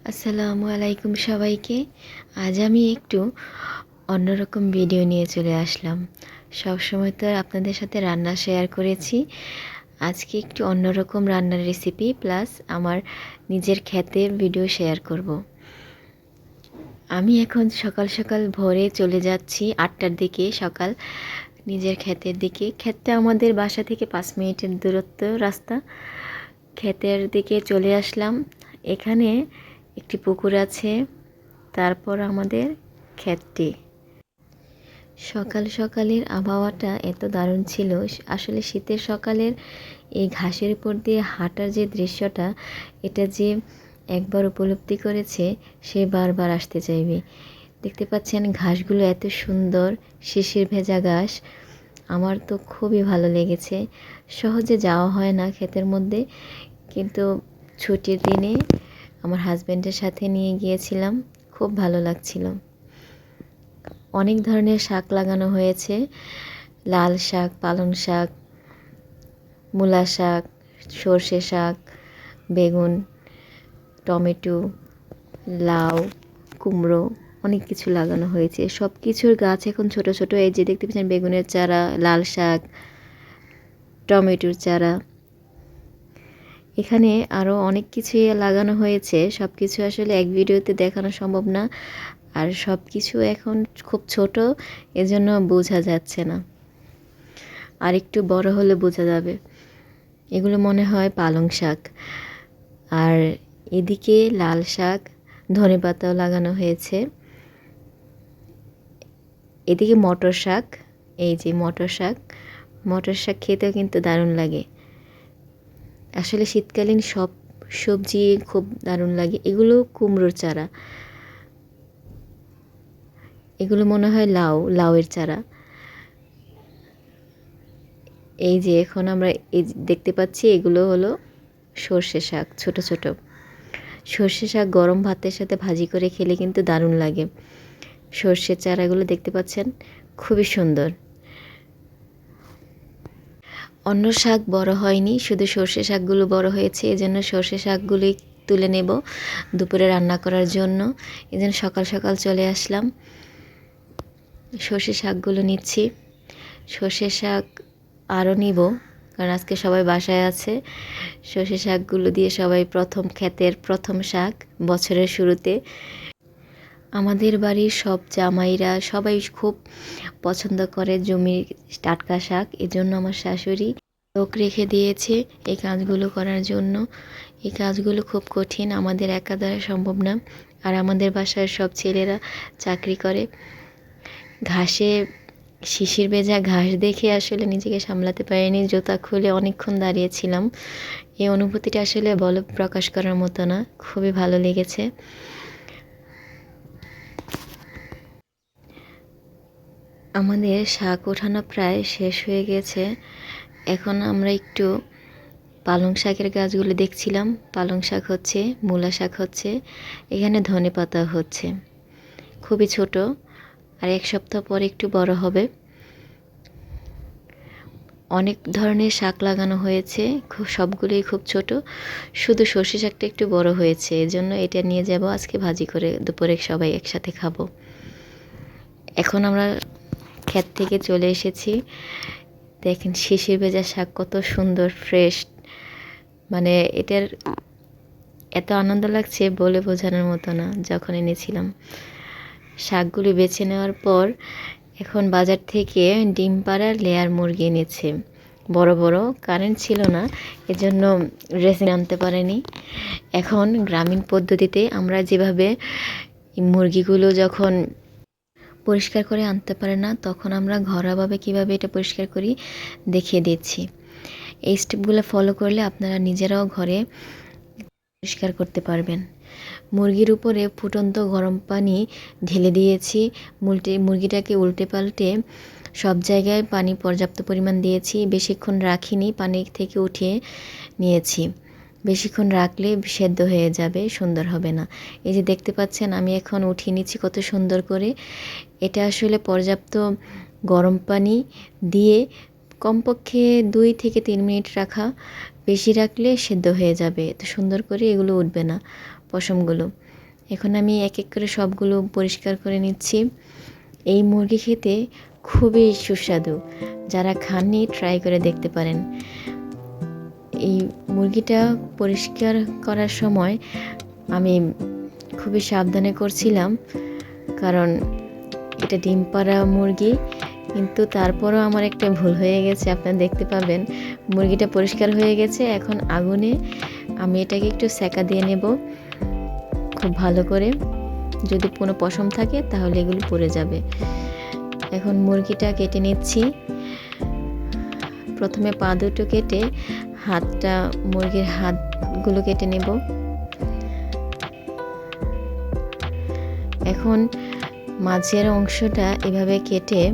আসসালামু আলাইকুম সবাইকে। আজ আমি একটু অন্যরকম ভিডিও নিয়ে চলে আসলাম। সবসময় তো আপনাদের সাথে রান্না শেয়ার করেছি। আজকে একটু অন্যরকম রান্নার রেসিপি প্লাস আমার নিজের খেতে ভিডিও শেয়ার করব। আমি এখন সকাল সকাল ভোরে চলে যাচ্ছি আটটার দিকে সকাল নিজের ক্ষেতের দিকে। ক্ষেতটা আমাদের বাসা থেকে পাঁচ মিনিটের দূরত্ব রাস্তা। ক্ষেতের দিকে চলে আসলাম। এখানে একটি পুকুর আছে, তারপর আমাদের ক্ষেতটি। সকাল সকালের আবহাওয়াটা এত দারুণ ছিল। আসলে শীতের সকালের এই ঘাসের উপর দিয়ে হাঁটার যে দৃশ্যটা, এটা যে একবার উপলব্ধি করেছে, সে বারবার আসতে চাইবে। দেখতে পাচ্ছেন ঘাসগুলো এত সুন্দর, শিশির ভেজা ঘাস। আমার তো খুবই ভালো লেগেছে। সহজে যাওয়া হয় না ক্ষেতের মধ্যে, কিন্তু ছুটির দিনে আমার হাজব্যান্ডের সাথে নিয়ে গিয়েছিলাম। খুব ভালো লাগছিল। অনেক ধরনের শাক লাগানো হয়েছে। লাল শাক, পালং শাক, মূলা শাক, সর্ষে শাক, বেগুন, টমেটো, লাউ, কুমড়ো, অনেক কিছু লাগানো হয়েছে। সব কিছুর গাছ এখন ছোট ছোট। এই যে দেখতে পাচ্ছেন, বেগুনের চারা, লাল শাক, টমেটোর চারা। এখানে আরও অনেক কিছুই লাগানো হয়েছে। সব কিছু আসলে এক ভিডিওতে দেখানো সম্ভব না। আর সব কিছু এখন খুব ছোট, এজন্য বোঝা যাচ্ছে না। আর একটু বড় হলে বোঝা যাবে। এগুলো মনে হয় পালং শাক। আর এদিকে লাল শাক, ধনে পাতাও লাগানো হয়েছে। এদিকে মটর শাক, এই যে মটর শাক। মটর শাক খেতেও কিন্তু দারুণ লাগে। আসলে শীতকালীন সব সবজি খুব দারুণ লাগে। এগুলো কুমড়োর চারা। এগুলো মনে হয় লাউ, লাউয়ের চারা। এই যে এখন আমরা এই দেখতে পাচ্ছি এগুলো হলো সর্ষে শাক, ছোট ছোট। সর্ষে শাক গরম ভাতের সাথে ভাজি করে খেলে কিন্তু দারুণ লাগে। সর্ষের চারাগুলো দেখতে পাচ্ছেন? খুবই সুন্দর। অন্য শাক বড় হয়নি, শুধু সর্ষে শাকগুলো বড় হয়েছে, এজন্য সর্ষে শাকগুলোই তুলে নেব দুপুরে রান্না করার জন্য। এজন্য সকাল সকাল চলে আসলাম। সর্ষে শাকগুলো নিচ্ছি। সর্ষে শাক আরও নিব, কারণ আজকে সবাই বাসায় আছে। সর্ষে শাকগুলো দিয়ে সবাই প্রথম ক্ষেতের প্রথম শাক বছরের শুরুতে। আমাদের বাড়ির সব জামাইরা সবাই খুব পছন্দ করে জমির টাটকা শাক, এজন্য আমার শাশুড়ি লোক রেখে দিয়েছে এই কাজগুলো করার জন্য। এই কাজগুলো খুব কঠিন, আমাদের একা দ্বারা সম্ভব না। আর আমাদের বাসার সব ছেলেরা চাকরি করে। ঘাসে, শিশির ভেজা ঘাস দেখে আসলে নিজেকে সামলাতে পারিনি, জুতা খুলে অনেকক্ষণ দাঁড়িয়েছিলাম। এই অনুভূতিটা আসলে বল প্রকাশ করার মতো না, খুবই ভালো লেগেছে। আমাদের শাক ওঠানো প্রায় শেষ হয়ে গেছে। এখন আমরা একটু পালং শাকের গাছগুলো দেখছিলাম। পালং শাক হচ্ছে, মূলা শাক হচ্ছে, এখানে ধনে পাতা হচ্ছে। খুবই ছোট, আর এক সপ্তাহ পরে একটু বড় হবে। অনেক ধরনের শাক লাগানো হয়েছে, খুব সবগুলোই খুব ছোট। শুধু সর্ষে শাকটা একটু বড় হয়েছে, এজন্য এটা নিয়ে যাব। আজকে ভাজি করে দুপুরে সবাই একসাথে খাব। এখন আমরা ক্ষেত থেকে চলে এসেছি। দেখেন শিশির ভেজা শাক কত সুন্দর ফ্রেশ মানে এটার এত আনন্দ লাগছে বলে বোঝানোর মতো না, যখন এনেছিলাম। শাকগুলি বেছে নেওয়ার পর এখন বাজার থেকে ডিম পাড়ার লেয়ার মুরগি এনেছে। বড় বড় কারেন্ট ছিল না, এজন্য ড্রেসিং আনতে পারেনি। এখন গ্রামীণ পদ্ধতিতে আমরা যেভাবে মুরগিগুলো যখন পরিষ্কার করে আনতে পারে না, তখন আমরা ঘরোয়াভাবে কীভাবে এটা পরিষ্কার করি দেখিয়ে দিচ্ছি। এই স্টেপগুলো ফলো করলে আপনারা নিজেরাও ঘরে পরিষ্কার করতে পারবেন। মুরগির উপরে ফুটন্ত গরম পানি ঢেলে দিয়েছি, উল্টে, মুরগিটাকে উল্টে পাল্টে সব জায়গায় পানি পর্যাপ্ত পরিমাণ দিয়েছি, বেশিক্ষণ রাখিনি, পানি থেকে উঠিয়ে নিয়েছি। বেশিক্ষণ রাখলে সেদ্ধ হয়ে যাবে, সুন্দর হবে না। এই যে দেখতে পাচ্ছেন, আমি এখন উঠিয়ে নিচ্ছি কত সুন্দর করে। এটা আসলে পর্যাপ্ত গরম পানি দিয়ে কমপক্ষে দুই থেকে তিন মিনিট রাখা। বেশি রাখলে সেদ্ধ হয়ে যাবে এত সুন্দর করে এগুলো উঠবে না পশমগুলো। এখন আমি এক এক করে সবগুলো পরিষ্কার করে নিচ্ছি। এই মুরগি খেতে খুবই সুস্বাদু, যারা খাননি ট্রাই করে দেখতে পারেন। এই মুরগিটা পরিষ্কার করার সময় আমি খুবই সাবধানে করছিলাম, কারণ এটা ডিম পাড়া মুরগি, কিন্তু তারপরও আমার একটা ভুল হয়ে গেছে, আপনারা দেখতে পাবেন। মুরগিটা পরিষ্কার হয়ে গেছে, এখন আগুনে আমি এটাকে একটু সেকা দিয়ে নেব, খুব ভালো করে। যদি কোনো পশম থাকে, তাহলে এগুলো পড়ে যাবে। এখন মুরগিটা কেটে নিচ্ছি। প্রথমে পা দুটো কেটে হাতটা, মুরগির হাতগুলো কেটে নেব। এখন মাঝের অংশটা এভাবে কেটে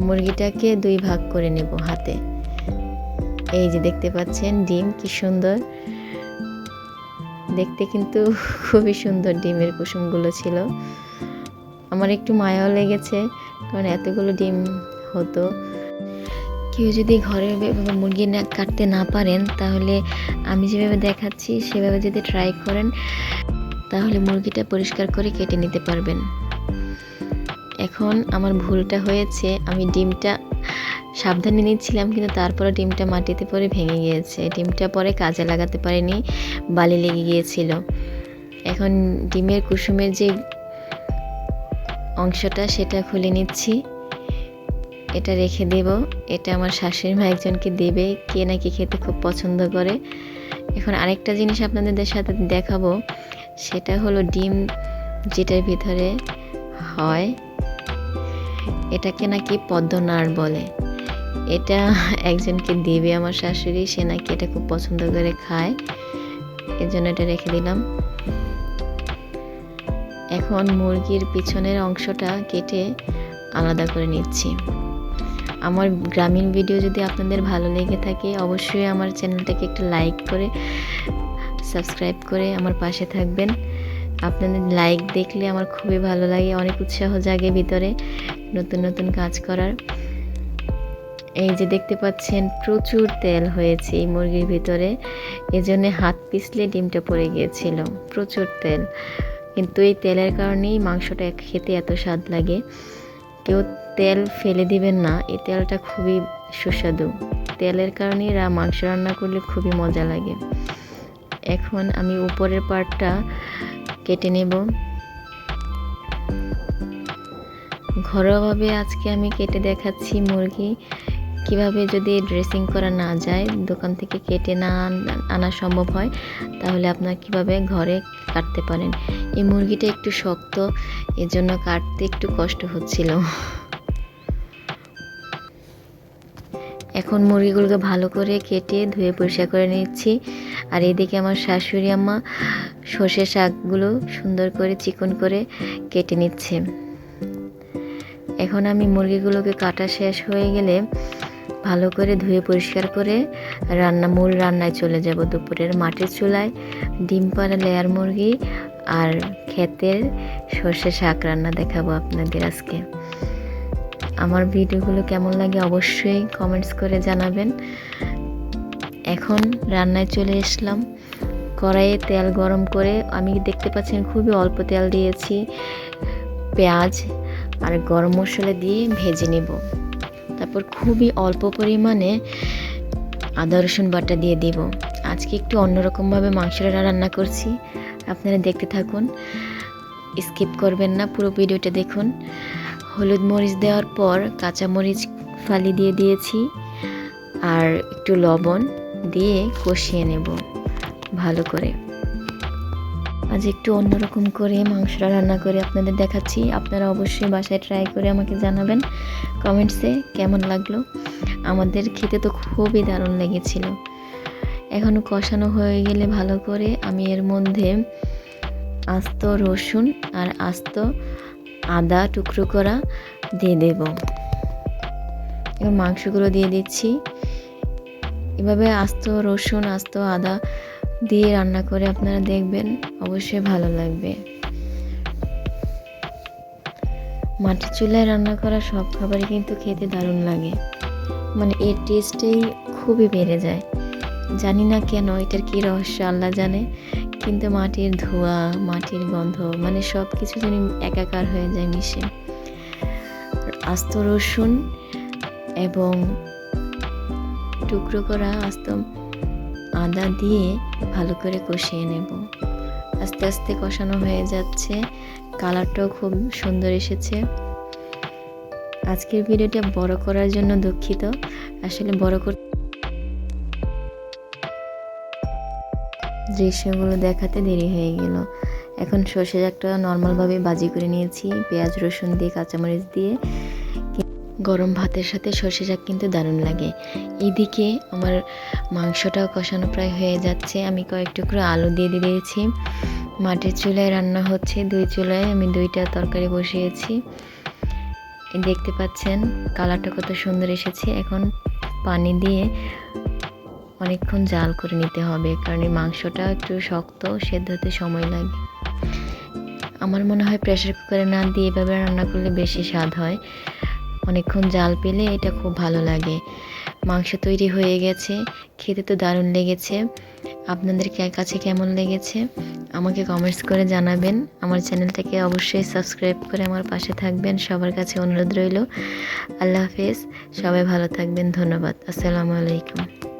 মুরগিটাকে দুই ভাগ করে নেব হাতে। এই যে দেখতে পাচ্ছেন, ডিম কি সুন্দর। দেখতে কিন্তু খুবই সুন্দর ডিমের কুসুমগুলো ছিল। আমার একটু মায়াও লেগেছে, কারণ এতগুলো ডিম হতো। কেউ যদি ঘরে মুরগি না কাটতে না পারেন, তাহলে আমি যেভাবে দেখাচ্ছি, সেভাবে যদি ট্রাই করেন, তাহলে মুরগিটা পরিষ্কার করে কেটে নিতে পারবেন। এখন আমার ভুলটা হয়েছে, আমি ডিমটা সাবধানে নিচ্ছিলাম, কিন্তু তারপরে ডিমটা মাটিতে পরে ভেঙে গিয়েছে। ডিমটা পরে কাজে লাগাতে পারিনি, বালি লেগে গিয়েছিল। এখন ডিমের কুসুমের যে অংশটা, সেটা খুলে নিচ্ছি। এটা রেখে দেব। এটা আমার শাশুড়ি মা একজনকে দেবে। কে নাকি খেতে খুব পছন্দ করে। এখন আরেকটা জিনিস আপনাদের সাথে দেখাবো। সেটা হলো ডিম যেটার ভিতরে হয়। এটাকে নাকি পদ্মনাড় বলে। এটা একজনকে দেবে আমার শাশুড়ি। সে নাকি এটা খুব পছন্দ করে খায়। এর জন্য এটা রেখে দিলাম। এখন মুরগির পিছনের অংশটা কেটে আলাদা করে নিচ্ছি। আমার গ্রামীণ ভিডিও যদি আপনাদের ভালো লেগে থাকে, অবশ্যই আমার চ্যানেলটাকে একটু লাইক করে, সাবস্ক্রাইব করে আমার পাশে থাকবেন। আপনাদের লাইক দেখলে আমার খুবই ভালো লাগে, অনেক উৎসাহ জাগে ভিতরে নতুন নতুন কাজ করার। এই যে দেখতে পাচ্ছেন, প্রচুর তেল হয়েছে এই মুরগির ভিতরে। এজন্য হাত পিছলে ডিমটা পড়ে গিয়েছিল, প্রচুর তেল। কিন্তু এই তেলের কারণেই মাংসটা খেতে এত স্বাদ লাগে। কেউ তেল ফেলে দিবেন না, এই তেলটা খুবই সুস্বাদু। তেলের কারণেই রা মাংস রান্না করলে খুবই মজা লাগে। এখন আমি উপরের পার্টটা কেটে নেব। ঘরোয়াভাবে আজকে আমি কেটে দেখাচ্ছি মুরগি। কীভাবে যদি ড্রেসিং করা না যায়, দোকান থেকে কেটে না আনা সম্ভব হয়, তাহলে আপনার কীভাবে ঘরে কাটতে পারেন? এই মুরগিটা একটু শক্ত, এজন্য কাটতে একটু কষ্ট হচ্ছিল। এখন মুরগিগুলোকে ভালো করে কেটে ধুয়ে পরিষ্কার করে নিচ্ছি। আর এদিকে আমার শাশুড়ি আম্মা সর্ষে শাকগুলো সুন্দর করে চিকন করে কেটে নিচ্ছে। এখন আমি মুরগিগুলোকে কাটা শেষ হয়ে গেলে ভালো করে ধুয়ে পরিষ্কার করে রান্না, মূল রান্নায় চলে যাব দুপুরের মাটির চুলায়। ডিম পাড়া, লেয়ার মুরগি আর ক্ষেতের সর্ষে শাক রান্না দেখাবো আপনাদের আজকে। আমার ভিডিওগুলো কেমন লাগে অবশ্যই কমেন্টস করে জানাবেন। এখন রান্নায় চলে এসলাম। কড়াইয়ে তেল গরম করে আমি দেখতে পাচ্ছেন খুবই অল্প তেল দিয়েছি। পেঁয়াজ আর গরম মশলা দিয়ে ভেজে নেব। তারপর খুবই অল্প পরিমাণে আদা, রসুন বাটা দিয়ে দিব। আজকে একটু অন্যরকমভাবে মাংসটা রান্না করছি। আপনারা দেখতে থাকুন। স্কিপ করবেন না, পুরো ভিডিওটা দেখুন। হলুদ মরিচ দেওয়ার পর কাঁচা মরিচ ফালি দিয়ে দিয়েছি আর একটু লবণ দিয়ে কষিয়ে নেব ভালো করে। আজ একটু অন্যরকম করে মাংসটা রান্না করে আপনাদের দেখাচ্ছি। আপনারা অবশ্যই বাসায় ট্রাই করে আমাকে জানাবেন। কমেন্টসে কেমন লাগল? আমাদের খেতে তো খুবই দারুণ লেগেছিল। এখন কষানো হয়ে গেলে ভালো করে আমি এর মধ্যে আস্ত রসুন আর আস্ত আদা টুকরো করা দিয়ে দেব। এবার মাংসগুলো দিয়ে দিচ্ছি। এভাবে আস্ত রসুন, আস্ত আদা দিয়ে রান্না করে আপনারা দেখবেন অবশ্যই ভালো লাগবে। মাটির চুলায় রান্না করা সব খাবারই কিন্তু খেতে দারুণ লাগে। মানে এর টেস্টেই খুবই বেড়ে যায়। জানি না কেন এটার কী রহস্য, আল্লাহ জানে। কিন্তু মাটির ধোয়া, মাটির গন্ধ মানে সব কিছু যেন একাকার হয়ে যায়, মিশে। আস্ত রসুন এবং টুকরো করা আস্ত আদা দিয়ে ভালো করে কষিয়ে নেব। আস্তে আস্তে কষানো হয়ে যাচ্ছে। কালারটাও খুব সুন্দর এসেছে। আজকের ভিডিওটা বড় করার জন্য দুঃখিত। আসলে বড় কর দৃশ্যগুলো দেখাতে দেরি হয়ে গেল। এখন সর্ষে শাকটা নর্মালভাবে বাজি করে নিয়েছি। পেঁয়াজ, রসুন দিয়ে, কাঁচামরিচ দিয়ে। গরম ভাতের সাথে সর্ষে শাক কিন্তু দারুণ লাগে। এদিকে আমার মাংসটাও কষানো প্রায় হয়ে যাচ্ছে। আমি কয়েক টুকরো আলু দিয়ে দিয়েছি। মাটির চুলায় রান্না হচ্ছে। দুই চুলায় আমি দুইটা তরকারি বসিয়েছি। দেখতে পাচ্ছেন, কালারটা কত সুন্দর এসেছে। এখন পানি দিয়ে অনেকক্ষণ জাল করে নিতে হবে, কারণ এই মাংসটা একটু শক্ত, সেদ্ধ হতে সময় লাগে। আমার মনে হয় প্রেশার কুকারে না দিয়ে এভাবে রান্না করলে বেশি স্বাদ হয়। অনেকক্ষণ জাল পেলে এটা খুব ভালো লাগে। মাংস তৈরি হয়ে গেছে। খেতে তো দারুণ লেগেছে। আপনাদের কাছে কেমন লেগেছে? আমাকে কমেন্টস করে জানাবেন। আমার চ্যানেলটাকে অবশ্যই সাবস্ক্রাইব করে আমার পাশে থাকবেন। সবার কাছে অনুরোধ রইল। আল্লাহ হাফেজ। সবাই ভালো থাকবেন। ধন্যবাদ। আসসালামু আলাইকুম।